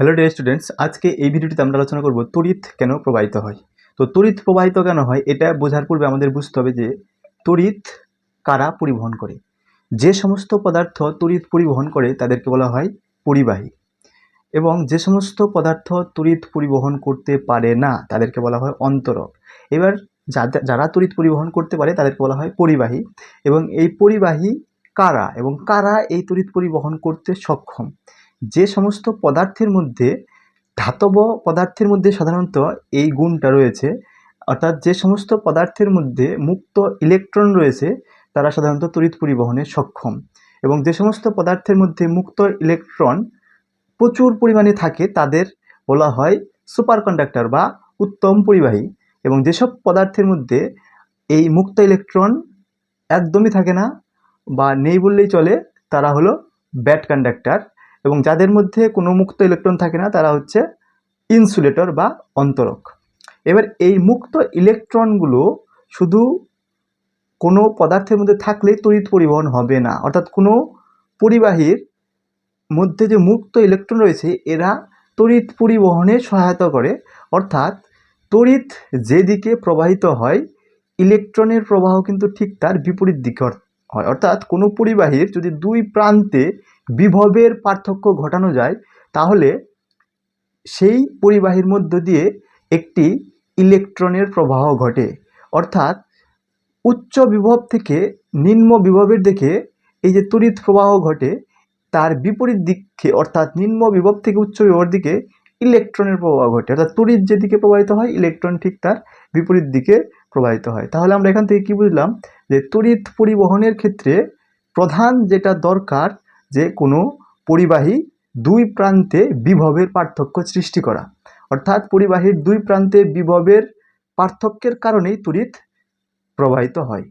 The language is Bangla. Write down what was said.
হ্যালো ডিয়ার স্টুডেন্টস আজকে এই ভিডিওটিতে আমরা আলোচনা করব তড়িৎ কেন প্রবাহিত হয়? তো তড়িৎ প্রবাহিত কেন হয়? এটা বোঝার পূর্বে আমাদের বুঝতে হবে যে তড়িৎ কারা পরিবহন করে? যে সমস্ত পদার্থ তড়িৎ পরিবহন করে, তাদেরকে বলা হয় পরিবাহী। এবং যে সমস্ত পদার্থ তড়িৎ পরিবহন করতে পারে না, তাদেরকে বলা হয় অন্তরক। এবার যারা তড়িৎ পরিবহন করতে পারে, তাদেরকে বলা হয় পরিবাহী। এবং এই পরিবাহী কারা? এবং কারা এই তড়িৎ পরিবহন করতে সক্ষম? যে সমস্ত পদার্থের মধ্যে, ধাতব পদার্থের মধ্যে সাধারণত এই গুণটা রয়েছে, অর্থাৎ যে সমস্ত পদার্থের মধ্যে মুক্ত ইলেকট্রন রয়েছে, তারা সাধারণত তড়িৎ পরিবহনে সক্ষম। এবং যে সমস্ত পদার্থের মধ্যে মুক্ত ইলেকট্রন প্রচুর পরিমাণে থাকে, তাদের বলা হয় সুপার কন্ডাক্টর বা উত্তম পরিবাহী। এবং যেসব পদার্থের মধ্যে এই মুক্ত ইলেকট্রন একদমই থাকে না বা নেই বললেই চলে, তারা হলো ব্যাড কন্ডাক্টর। এবং যাদের মধ্যে কোনো মুক্ত ইলেকট্রন থাকে না, তারা হচ্ছে ইনসুলেটর বা অন্তরক। এবার এই মুক্ত ইলেকট্রনগুলো শুধু কোনো পদার্থের মধ্যে থাকলেই তড়িৎ পরিবহন হবে না। অর্থাৎ কোনো পরিবাহীর মধ্যে যে মুক্ত ইলেকট্রন রয়েছে, এরা তড়িৎ পরিবহনে সহায়তা করে। অর্থাৎ তড়িৎ যেদিকে প্রবাহিত হয়, ইলেকট্রনের প্রবাহ কিন্তু ঠিক তার বিপরীত দিকে হয়। অর্থাৎ কোনো পরিবাহীর যদি দুই প্রান্তে বিভবের পার্থক্য ঘটানো যায়, তাহলে সেই পরিবাহীর মধ্য দিয়ে একটি ইলেকট্রনের প্রবাহ ঘটে। অর্থাৎ উচ্চ বিভব থেকে নিম্ন বিভবের দিকে এই যে তড়িৎ প্রবাহ ঘটে, তার বিপরীত দিকে অর্থাৎ নিম্ন বিভব থেকে উচ্চ বিভবের দিকে ইলেকট্রনের প্রবাহ ঘটে। অর্থাৎ তড়িৎ যেদিকে প্রবাহিত হয়, ইলেকট্রন ঠিক তার বিপরীত দিকে প্রবাহিত হয়। তাহলে আমরা এখান থেকে কি বুঝলাম? যে তড়িৎ পরিবহনের ক্ষেত্রে প্রধান যেটা দরকার যে কোনো পরিবাহী দুই প্রান্তে বিভবের পার্থক্য সৃষ্টি করা। অর্থাৎ পরিবাহীর দুই প্রান্তে বিভবের পার্থক্যের কারণেই তড়িৎ প্রবাহিত হয়।